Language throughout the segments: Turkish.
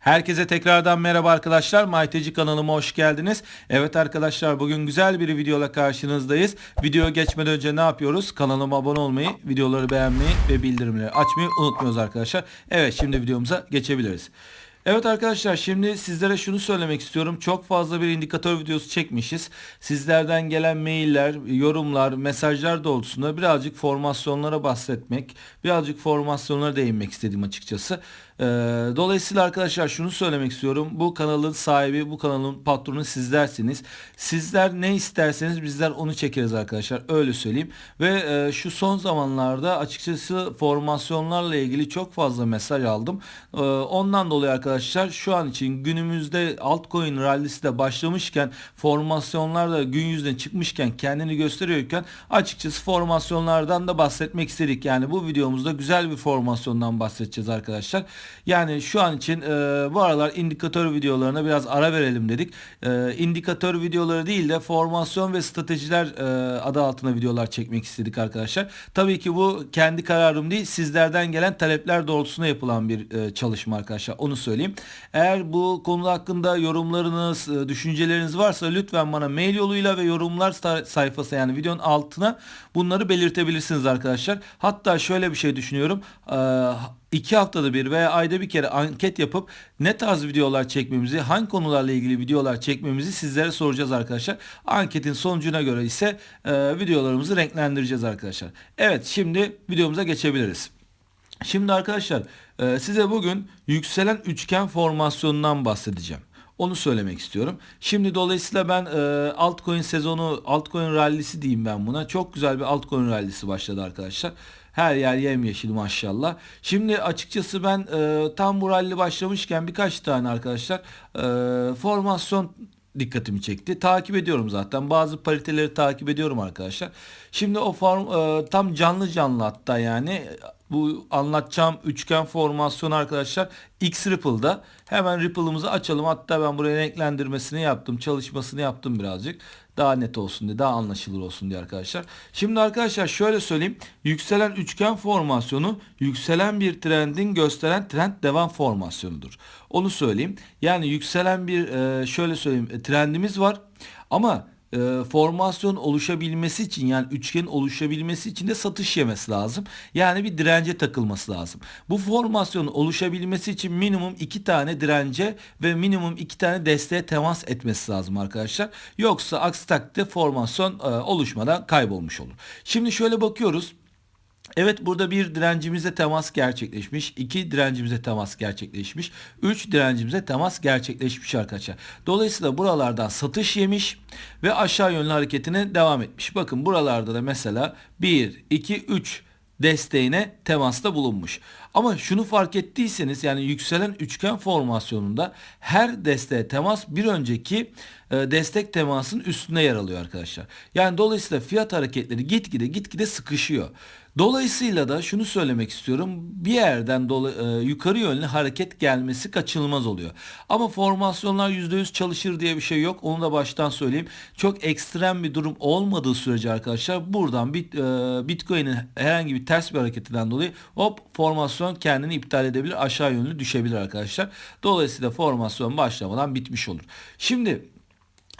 Herkese tekrardan merhaba arkadaşlar. Mayteci kanalıma hoş geldiniz. Evet arkadaşlar bugün güzel bir videoyla karşınızdayız. Video geçmeden önce ne yapıyoruz? Kanalıma abone olmayı, videoları beğenmeyi ve bildirimleri açmayı unutmuyoruz arkadaşlar. Evet şimdi videomuza geçebiliriz. Evet arkadaşlar şimdi sizlere şunu söylemek istiyorum. Çok fazla bir indikatör videosu çekmişiz. Sizlerden gelen mailler, yorumlar, mesajlar doğrultusunda birazcık formasyonlara bahsetmek, birazcık formasyonlara değinmek istedim açıkçası. Ee, dolayısıyla arkadaşlar şunu söylemek istiyorum. Bu kanalın sahibi, bu kanalın patronu sizlersiniz. Sizler ne isterseniz bizler onu çekeriz arkadaşlar. Öyle söyleyeyim. Ve e, şu son zamanlarda açıkçası formasyonlarla ilgili çok fazla mesaj aldım. E, ondan dolayı arkadaşlar şu an için günümüzde altcoin rallisi de başlamışken formasyonlar da gün yüzüne çıkmışken kendini gösteriyorken açıkçası formasyonlardan da bahsetmek istedik. Yani bu videomuzda güzel bir formasyondan bahsedeceğiz arkadaşlar. Yani şu an için e, bu aralar indikatör videolarına biraz ara verelim dedik. E, indikatör videoları değil de formasyon ve stratejiler e, adı altına videolar çekmek istedik arkadaşlar. Tabii ki bu kendi kararım değil sizlerden gelen talepler doğrultusunda yapılan bir e, çalışma arkadaşlar. Onu söyleyeyim. Eğer bu konu hakkında yorumlarınız, e, düşünceleriniz varsa lütfen bana mail yoluyla ve yorumlar sa- sayfası yani videonun altına bunları belirtebilirsiniz arkadaşlar. Hatta şöyle bir şey düşünüyorum. E, iki haftada bir veya ayda bir kere anket yapıp ne tarz videolar çekmemizi, hangi konularla ilgili videolar çekmemizi sizlere soracağız arkadaşlar. Anketin sonucuna göre ise e, videolarımızı renklendireceğiz arkadaşlar. Evet şimdi videomuza geçebiliriz. Şimdi arkadaşlar e, size bugün yükselen üçgen formasyonundan bahsedeceğim. Onu söylemek istiyorum. Şimdi dolayısıyla ben e, altcoin sezonu, altcoin rallisi diyeyim ben buna. Çok güzel bir altcoin rallisi başladı arkadaşlar. Her yer yemyeşil maşallah. Şimdi açıkçası ben e, tam bu rally başlamışken birkaç tane arkadaşlar e, formasyon dikkatimi çekti. Takip ediyorum zaten. Bazı pariteleri takip ediyorum arkadaşlar. Şimdi o form e, tam canlı canlı hatta yani bu anlatacağım üçgen formasyon arkadaşlar X Ripple'da. Hemen Ripple'ımızı açalım. Hatta ben buraya renklendirmesini yaptım. Çalışmasını yaptım birazcık. Daha net olsun diye, daha anlaşılır olsun diye arkadaşlar. Şimdi arkadaşlar şöyle söyleyeyim. Yükselen üçgen formasyonu yükselen bir trendin gösteren trend devam formasyonudur. Onu söyleyeyim. Yani yükselen bir e, şöyle söyleyeyim e, trendimiz var. Ama e, formasyon oluşabilmesi için yani üçgen oluşabilmesi için de satış yemesi lazım. Yani bir dirence takılması lazım. Bu formasyon oluşabilmesi için minimum iki tane dirence ve minimum iki tane desteğe temas etmesi lazım arkadaşlar. Yoksa aksi takdirde formasyon e, oluşmadan kaybolmuş olur. Şimdi şöyle bakıyoruz. Evet burada bir direncimize temas gerçekleşmiş. iki direncimize temas gerçekleşmiş. Üç direncimize temas gerçekleşmiş arkadaşlar. Dolayısıyla buralardan satış yemiş ve aşağı yönlü hareketine devam etmiş. Bakın buralarda da mesela 1, 2, 3 desteğine temasta bulunmuş. Ama şunu fark ettiyseniz yani yükselen üçgen formasyonunda her desteğe temas bir önceki e, destek temasının üstünde yer alıyor arkadaşlar. Yani dolayısıyla fiyat hareketleri gitgide gitgide sıkışıyor. Dolayısıyla da şunu söylemek istiyorum. Bir yerden dolu, e, yukarı yönlü hareket gelmesi kaçınılmaz oluyor. Ama formasyonlar %100 çalışır diye bir şey yok. Onu da baştan söyleyeyim. Çok ekstrem bir durum olmadığı sürece arkadaşlar buradan bit, e, Bitcoin'in herhangi bir ters bir hareketinden dolayı hop formasyon kendini iptal edebilir. Aşağı yönlü düşebilir arkadaşlar. Dolayısıyla formasyon başlamadan bitmiş olur. Şimdi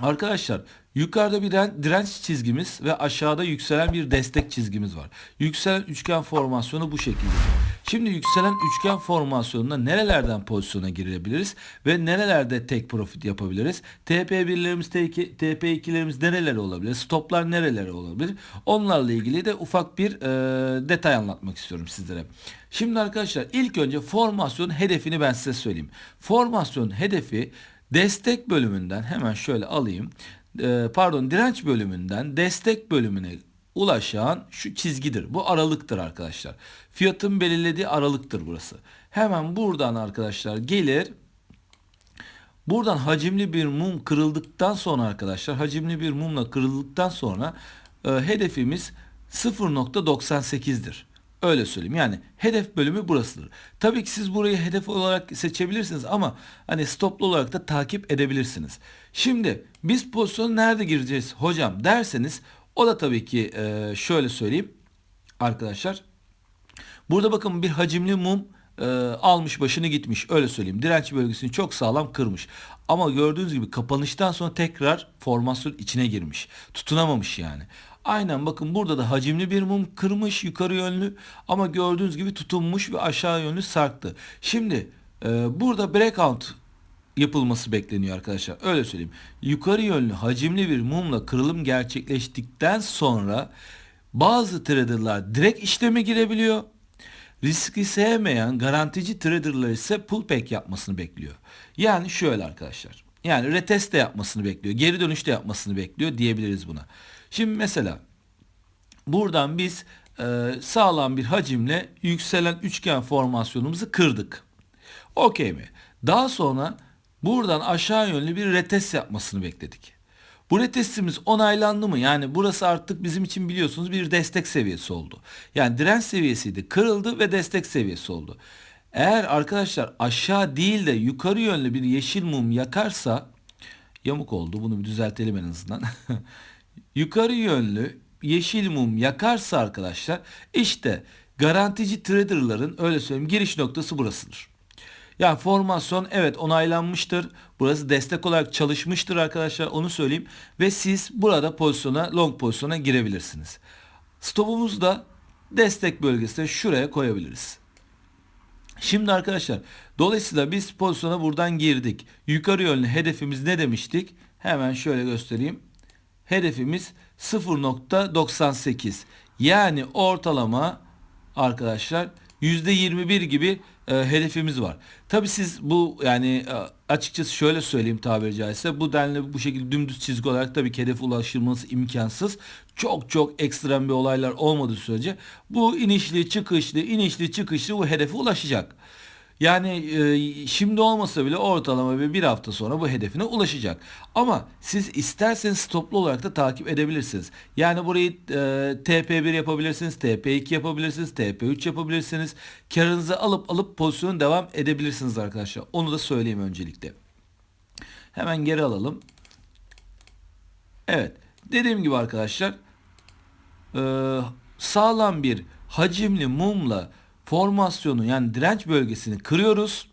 Arkadaşlar yukarıda bir direnç çizgimiz ve aşağıda yükselen bir destek çizgimiz var. Yükselen üçgen formasyonu bu şekilde. Şimdi yükselen üçgen formasyonunda nerelerden pozisyona girebiliriz ve nerelerde tek profit yapabiliriz? TP1'lerimiz, TP2'lerimiz nerelere olabilir? Stoplar nerelere olabilir? Onlarla ilgili de ufak bir e, detay anlatmak istiyorum sizlere. Şimdi arkadaşlar ilk önce formasyon hedefini ben size söyleyeyim. Formasyon hedefi destek bölümünden hemen şöyle alayım. Ee, pardon direnç bölümünden destek bölümüne ulaşan şu çizgidir. Bu aralıktır arkadaşlar. Fiyatın belirlediği aralıktır burası. Hemen buradan arkadaşlar gelir. Buradan hacimli bir mum kırıldıktan sonra arkadaşlar hacimli bir mumla kırıldıktan sonra e, hedefimiz 0.98'dir. Öyle söyleyeyim. Yani hedef bölümü burasıdır. Tabii ki siz burayı hedef olarak seçebilirsiniz ama hani stoplu olarak da takip edebilirsiniz. Şimdi biz pozisyonu nerede gireceğiz hocam derseniz o da tabii ki e, şöyle söyleyeyim arkadaşlar. Burada bakın bir hacimli mum e, almış başını gitmiş öyle söyleyeyim. Direnç bölgesini çok sağlam kırmış. Ama gördüğünüz gibi kapanıştan sonra tekrar formasyon içine girmiş. Tutunamamış yani. Aynen bakın burada da hacimli bir mum kırmış yukarı yönlü ama gördüğünüz gibi tutunmuş ve aşağı yönlü sarktı. Şimdi e, burada breakout yapılması bekleniyor arkadaşlar. Öyle söyleyeyim. Yukarı yönlü hacimli bir mumla kırılım gerçekleştikten sonra bazı traderlar direkt işleme girebiliyor. Riski sevmeyen garantici traderlar ise pullback yapmasını bekliyor. Yani şöyle arkadaşlar. Yani retest de yapmasını bekliyor. Geri dönüş de yapmasını bekliyor diyebiliriz buna. Şimdi mesela buradan biz e, sağlam bir hacimle yükselen üçgen formasyonumuzu kırdık. Okey mi? Daha sonra buradan aşağı yönlü bir retest yapmasını bekledik. Bu retestimiz onaylandı mı? Yani burası artık bizim için biliyorsunuz bir destek seviyesi oldu. Yani direnç seviyesiydi, kırıldı ve destek seviyesi oldu. Eğer arkadaşlar aşağı değil de yukarı yönlü bir yeşil mum yakarsa yamuk oldu. Bunu bir düzeltelim en azından. yukarı yönlü yeşil mum yakarsa arkadaşlar işte garantici traderların öyle söyleyeyim giriş noktası burasıdır. Yani formasyon evet onaylanmıştır. Burası destek olarak çalışmıştır arkadaşlar onu söyleyeyim. Ve siz burada pozisyona long pozisyona girebilirsiniz. Stopumuzu da destek bölgesine şuraya koyabiliriz. Şimdi arkadaşlar dolayısıyla biz pozisyona buradan girdik. Yukarı yönlü hedefimiz ne demiştik? Hemen şöyle göstereyim. Hedefimiz 0.98. Yani ortalama arkadaşlar %21 gibi e, hedefimiz var. Tabi siz bu yani e, açıkçası şöyle söyleyeyim tabiri caizse bu denli bu şekilde dümdüz çizgi olarak tabii ki hedefe ulaşılması imkansız. Çok çok ekstrem bir olaylar olmadığı sürece bu inişli çıkışlı inişli çıkışlı bu hedefe ulaşacak. Yani e, şimdi olmasa bile ortalama bir, bir hafta sonra bu hedefine ulaşacak. Ama siz isterseniz stoplu olarak da takip edebilirsiniz. Yani burayı e, TP1 yapabilirsiniz, TP2 yapabilirsiniz, TP3 yapabilirsiniz. Karınızı alıp alıp pozisyonu devam edebilirsiniz arkadaşlar. Onu da söyleyeyim öncelikle. Hemen geri alalım. Evet. Dediğim gibi arkadaşlar e, sağlam bir hacimli mumla formasyonu yani direnç bölgesini kırıyoruz.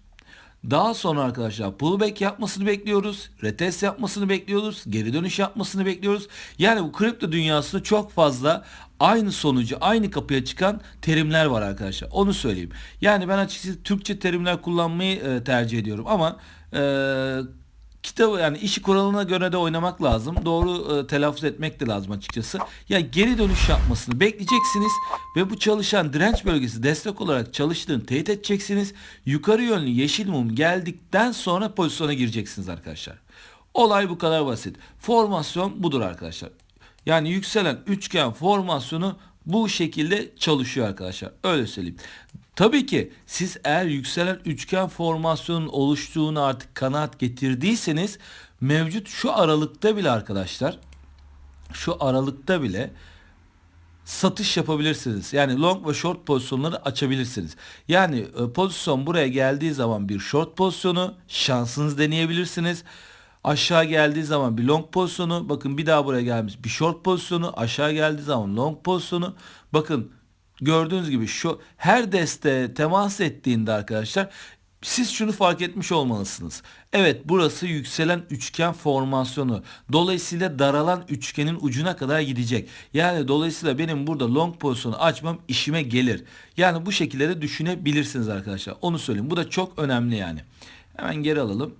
Daha sonra arkadaşlar pullback yapmasını bekliyoruz. Retest yapmasını bekliyoruz. Geri dönüş yapmasını bekliyoruz. Yani bu kripto dünyasında çok fazla aynı sonucu aynı kapıya çıkan terimler var arkadaşlar. Onu söyleyeyim. Yani ben açıkçası Türkçe terimler kullanmayı e, tercih ediyorum ama e, kitabı yani işi kuralına göre de oynamak lazım. Doğru e, telaffuz etmek de lazım açıkçası. Ya geri dönüş yapmasını bekleyeceksiniz ve bu çalışan direnç bölgesi destek olarak çalıştığını teyit edeceksiniz. Yukarı yönlü yeşil mum geldikten sonra pozisyona gireceksiniz arkadaşlar. Olay bu kadar basit. Formasyon budur arkadaşlar. Yani yükselen üçgen formasyonu bu şekilde çalışıyor arkadaşlar. Öyle söyleyeyim. Tabii ki siz eğer yükselen üçgen formasyonun oluştuğunu artık kanaat getirdiyseniz mevcut şu aralıkta bile arkadaşlar şu aralıkta bile satış yapabilirsiniz. Yani long ve short pozisyonları açabilirsiniz. Yani e, pozisyon buraya geldiği zaman bir short pozisyonu şansınız deneyebilirsiniz. Aşağı geldiği zaman bir long pozisyonu bakın bir daha buraya gelmiş bir short pozisyonu aşağı geldiği zaman long pozisyonu bakın gördüğünüz gibi şu her deste temas ettiğinde arkadaşlar siz şunu fark etmiş olmalısınız. Evet burası yükselen üçgen formasyonu. Dolayısıyla daralan üçgenin ucuna kadar gidecek. Yani dolayısıyla benim burada long pozisyonu açmam işime gelir. Yani bu şekilde de düşünebilirsiniz arkadaşlar. Onu söyleyeyim. Bu da çok önemli yani. Hemen geri alalım.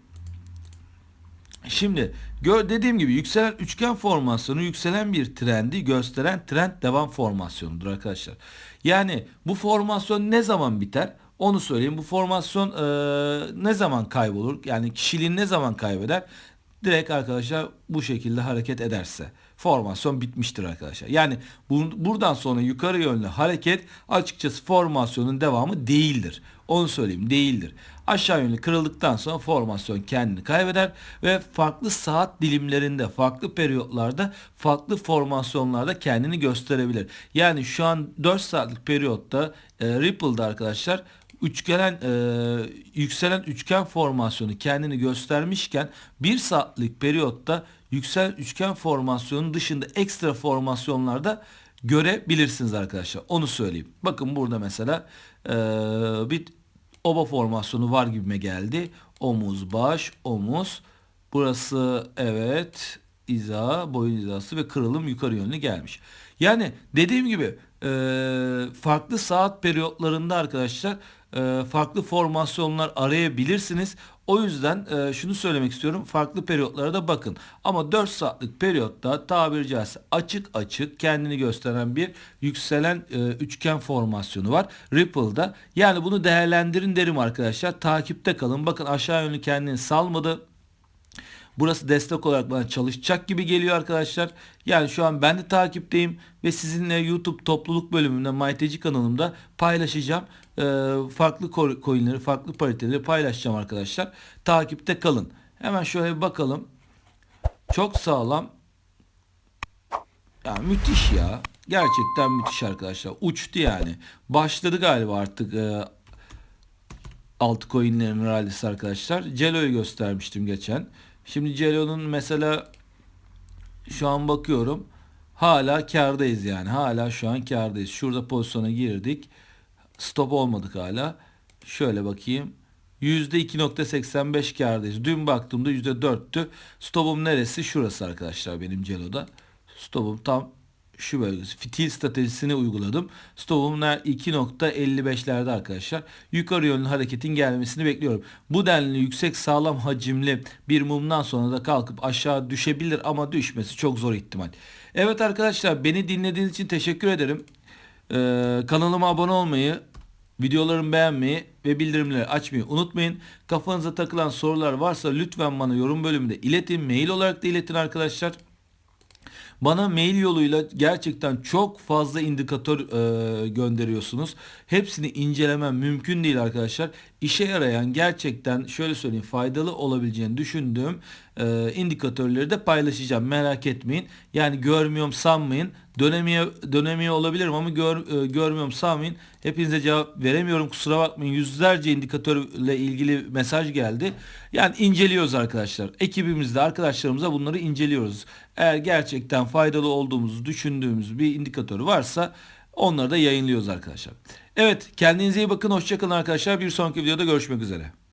Şimdi dediğim gibi yükselen üçgen formasyonu yükselen bir trendi gösteren trend devam formasyonudur arkadaşlar. Yani bu formasyon ne zaman biter? Onu söyleyeyim. Bu formasyon e, ne zaman kaybolur? Yani kişiliğini ne zaman kaybeder? Direkt arkadaşlar bu şekilde hareket ederse formasyon bitmiştir arkadaşlar. Yani bu, buradan sonra yukarı yönlü hareket açıkçası formasyonun devamı değildir. Onu söyleyeyim değildir. Aşağı yönlü kırıldıktan sonra formasyon kendini kaybeder ve farklı saat dilimlerinde, farklı periyotlarda, farklı formasyonlarda kendini gösterebilir. Yani şu an 4 saatlik periyotta e, Ripple'da arkadaşlar üçgenen e, yükselen üçgen formasyonu kendini göstermişken bir saatlik periyotta yüksel üçgen formasyonun dışında ekstra formasyonlarda görebilirsiniz arkadaşlar. Onu söyleyeyim. Bakın burada mesela e, bir oba formasyonu var gibime geldi. Omuz, baş, omuz. Burası evet iza, boyun hizası ve kırılım yukarı yönlü gelmiş. Yani dediğim gibi e, farklı saat periyotlarında arkadaşlar farklı formasyonlar arayabilirsiniz. O yüzden e, şunu söylemek istiyorum. Farklı periyotlara da bakın. Ama 4 saatlik periyotta tabiri caizse açık açık kendini gösteren bir yükselen e, üçgen formasyonu var. Ripple'da. Yani bunu değerlendirin derim arkadaşlar. Takipte kalın. Bakın aşağı yönlü kendini salmadı. Burası destek olarak bana çalışacak gibi geliyor arkadaşlar. Yani şu an ben de takipteyim ve sizinle YouTube topluluk bölümünde MyTeci kanalımda paylaşacağım. Ee, farklı co- coinleri, farklı pariteleri paylaşacağım arkadaşlar. Takipte kalın. Hemen şöyle bir bakalım. Çok sağlam. Ya müthiş ya. Gerçekten müthiş arkadaşlar. Uçtu yani. Başladı galiba artık e, altcoin'lerin rallisi arkadaşlar. Celo'yu göstermiştim geçen. Şimdi Celo'nun mesela şu an bakıyorum hala kardayız yani. Hala şu an kardayız. Şurada pozisyona girdik. Stop olmadık hala. Şöyle bakayım. %2.85 kardayız. Dün baktığımda %4'tü. Stopum neresi? Şurası arkadaşlar benim Celo'da. Stopum tam şu bölgesi. Fitil stratejisini uyguladım. Stopum 2.55'lerde arkadaşlar. Yukarı yönlü hareketin gelmesini bekliyorum. Bu denli yüksek sağlam hacimli bir mumdan sonra da kalkıp aşağı düşebilir ama düşmesi çok zor ihtimal. Evet arkadaşlar beni dinlediğiniz için teşekkür ederim. Ee, kanalıma abone olmayı, videolarımı beğenmeyi ve bildirimleri açmayı unutmayın. Kafanıza takılan sorular varsa lütfen bana yorum bölümünde iletin. Mail olarak da iletin arkadaşlar. Bana mail yoluyla gerçekten çok fazla indikatör e, gönderiyorsunuz. Hepsini incelemem mümkün değil arkadaşlar. İşe yarayan gerçekten şöyle söyleyeyim faydalı olabileceğini düşündüğüm e, indikatörleri de paylaşacağım. Merak etmeyin. Yani görmüyorum sanmayın. Dönemiye dönemiye olabilirim ama gör, e, görmüyorum sanmayın. Hepinize cevap veremiyorum. Kusura bakmayın. Yüzlerce indikatörle ilgili mesaj geldi. Yani inceliyoruz arkadaşlar. Ekibimizde arkadaşlarımıza bunları inceliyoruz. Eğer gerçekten faydalı olduğumuzu düşündüğümüz bir indikatör varsa onları da yayınlıyoruz arkadaşlar. Evet kendinize iyi bakın. Hoşçakalın arkadaşlar. Bir sonraki videoda görüşmek üzere.